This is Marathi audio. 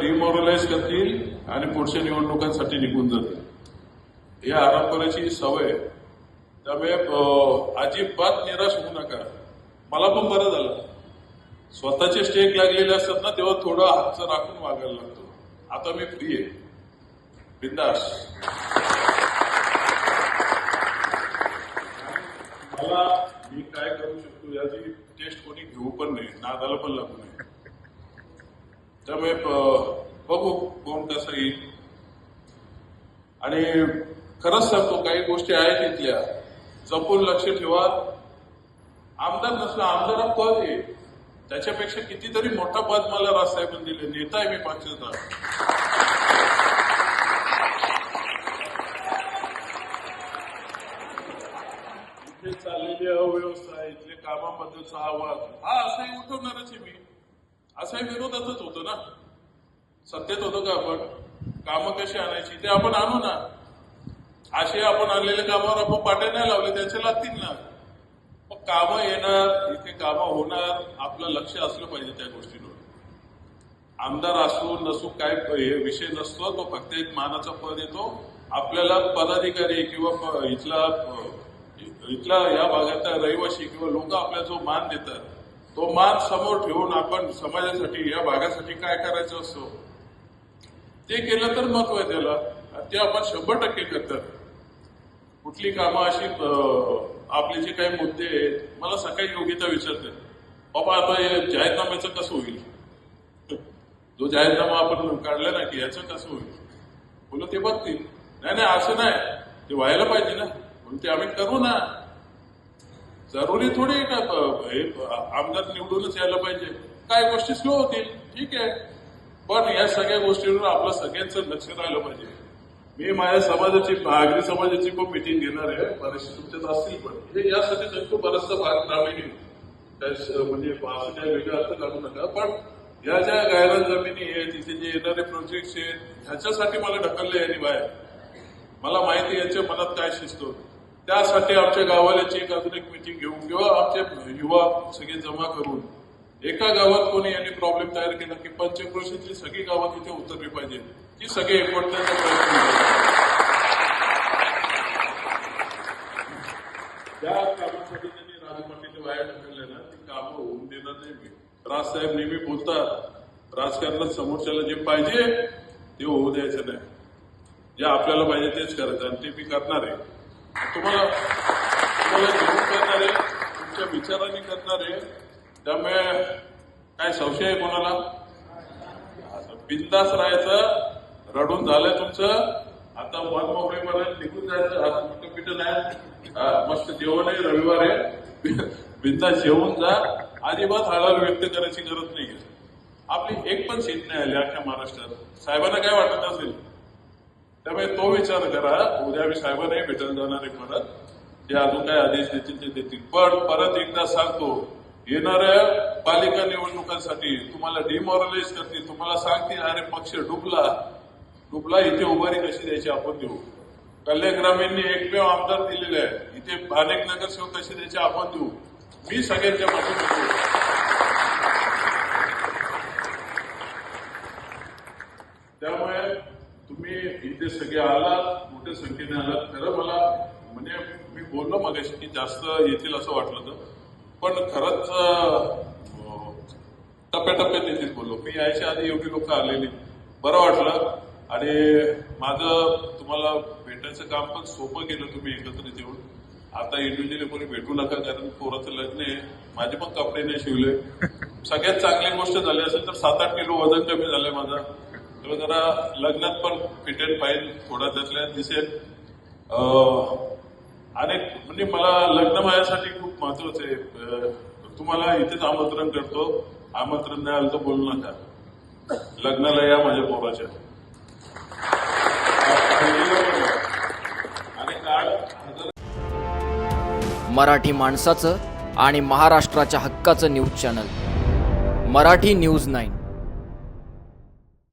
डिमोरलाइज करतील आणि पुढच्या निवडणुकांसाठी निघून जातील. या आरामपणाची सवय आहे. त्यामुळे अजिबात निराश होऊ नका. मला पण बरं झालं. स्वतःचे स्टेक लागलेले असतात ना तेव्हा थोडं हातचं राखून वागायला लागतो. आता मी फ्री आहे. बिंदास. मला मी काय करू शकतो याची टेस्ट कोणी घेऊ पण नाही नादाला पण लागू नये. त्यामुळे बघू कोण कसं येईल. आणि खरंच सांगतो काही गोष्टी आहेत इथल्या. जपून लक्ष ठेवा. आमदार नसलं आमदार पद आहे त्याच्यापेक्षा कितीतरी मोठा पद मला राजसाहेबांनी दिले. नेता आहे मी पक्षाचा चाललेली अव्यवस्था इथल्या कामाबद्दलचा आवाज. हा असाही उठवणारच आहे मी. असाही विरोधातच होतो ना. सत्तेत होतो का आपण? कामं कशी आणायची? ते आपण आणू ना. असे आपण आणलेल्या कामावर आपण पाट्या नाही लावले त्याचे लागतील ना. मग कामं येणार इथे कामं होणार आपलं लक्ष असलं पाहिजे त्या गोष्टीवर. आमदार असो नसू काय हे विषय नसतो तो फक्त एक मानाचा पद येतो. आपल्याला पदाधिकारी किंवा इथला इथला या भागातला रहिवासी किंवा लोक आपल्याला जो मान देतात तो मान समोर ठेवून आपण समाजासाठी या भागासाठी काय करायचं असतो ते केलं तर महत्त्व आहे त्याला. ते आपण शंभर टक्के करतात. कुठली कामं अशी आपले जे काही मुद्दे आहेत मला सकाळी योग्यता विचारते. बाबा आता हे जाहीरनाम्याचं कसं होईल? जो जाहीरनामा आपण काढला ना की याचं कसं होईल? बोलो ते बघतील. नाही नाही असं नाही. ते व्हायला पाहिजे ना. म्हणून ते आम्ही करू ना. जरुरी थोडी का? हे आमदार निवडूनच यायला पाहिजे. काय गोष्टी स्लो होतील ठीक आहे. पण या सगळ्या गोष्टींवर आपलं सगळ्यांचं लक्ष राहिलं पाहिजे. मी माझ्या समाजाची आगरी समाजाची पण मिटिंग घेणार आहे. बरेचसे तुमच्यात असतील पण. हे यासाठी सांगतो बराचसा भाग ग्रामीण आहे. म्हणजे असं काय वेगळं अर्थ काढू नका. पण या ज्या गायरान जमिनी आहे तिथे जे येणारे प्रोजेक्ट आहेत ह्याच्यासाठी मला ढकलले यांनी बाहेर. मला माहिती आहे मनात काय शिजतो त्यासाठी आमच्या गावाल्याची एक अजून एक मिटिंग घेऊन किंवा आमचे युवा सगळे जमा करून एका गावात कोणी यांनी प्रॉब्लेम तयार केला की पंचक्रोशीतली सगळी गावात इथे उतरली पाहिजे. ती सगळे एकवटण्याचा प्रयत्न ज्या कामासाठी त्यांनी राजपाटीने ना ती कामं होऊन देणार नाही मी. राजसाहेब नेहमी बोलतात राजकारणात समोरच्याला जे पाहिजे ते होऊ द्यायचं नाही. जे आपल्याला पाहिजे तेच करायचं आणि ते मी करणार आहे. तुम्हाला तुम्हाला घेऊन करणारे तुमच्या विचारांनी करणार आहे त्यामुळे काय संशय आहे कोणाला? बिंदास राहायचं रडून झालंय तुमचं. आता मन मोकळेपर्यंत निघून जायचं आज कुठं पिठं नाही. मस्त जेवण आहे रविवार आहे. बिंदास जेवून जा. अजिबात हालाल व्यक्त करायची गरज नाही आपली एक पण सीट नाही आली अख्ख्या महाराष्ट्रात. साहेबांना काय वाटत असेल? त्यामुळे तो विचार करा उद्या मी साहेबांनाही भेटायला जाणार आहे परत. ते अजून काय आदेश देतील ते देतील. पण परत एकदा सांगतो येणाऱ्या पालिका निवडणुकांसाठी तुम्हाला डिमॉरलाइज करतील. तुम्हाला सांगतील अरे पक्ष डुबला. डुबला इथे उभारी कशी द्यायची आपण देऊ? कल्याण ग्रामीणने एकमेव आमदार दिलेले आहे. इथे अनेक नगरसेवक कसे द्यायचे आपण देऊ? मी सगळ्यांच्या पाठीशी त्यामुळे तुम्ही इथे सगळे आलात मोठ्या संख्येने आलात. खरं मला म्हणजे मी बोललो मगाशी की जास्त येतील असं वाटलं तर पण खरंच टप्प्याटप्प्यात येतील बोललो. मी यायच्या आधी एवढी लोक आलेली. बरं वाटलं. आणि माझं तुम्हाला भेटायचं काम पण सोपं केलं तुम्ही एकत्रित येऊन आता इंडिव्हिज्युअली कोणी भेटू नका कारण पोराचं लग्न आहे. माझे पण कपडे नाही शिवले. सगळ्यात चांगली गोष्ट झाली असेल तर सात आठ किलो वजन कमी झालंय माझं. तेव्हा जरा लग्नात पण फिटेड फाईल थोडा त्यातल्या दिसेल. आणि म्हणजे मला लग्न माझ्यासाठी खूप महत्वाचं आहे. तुम्हाला इथेच आमंत्रण करतो. आमंत्रण द्याल तर बोलू नका. लग्नाला या माझ्या पोराच्या. आणि काल मराठी माणसाचं आणि महाराष्ट्राच्या हक्काचं news channel. Marathi news nine.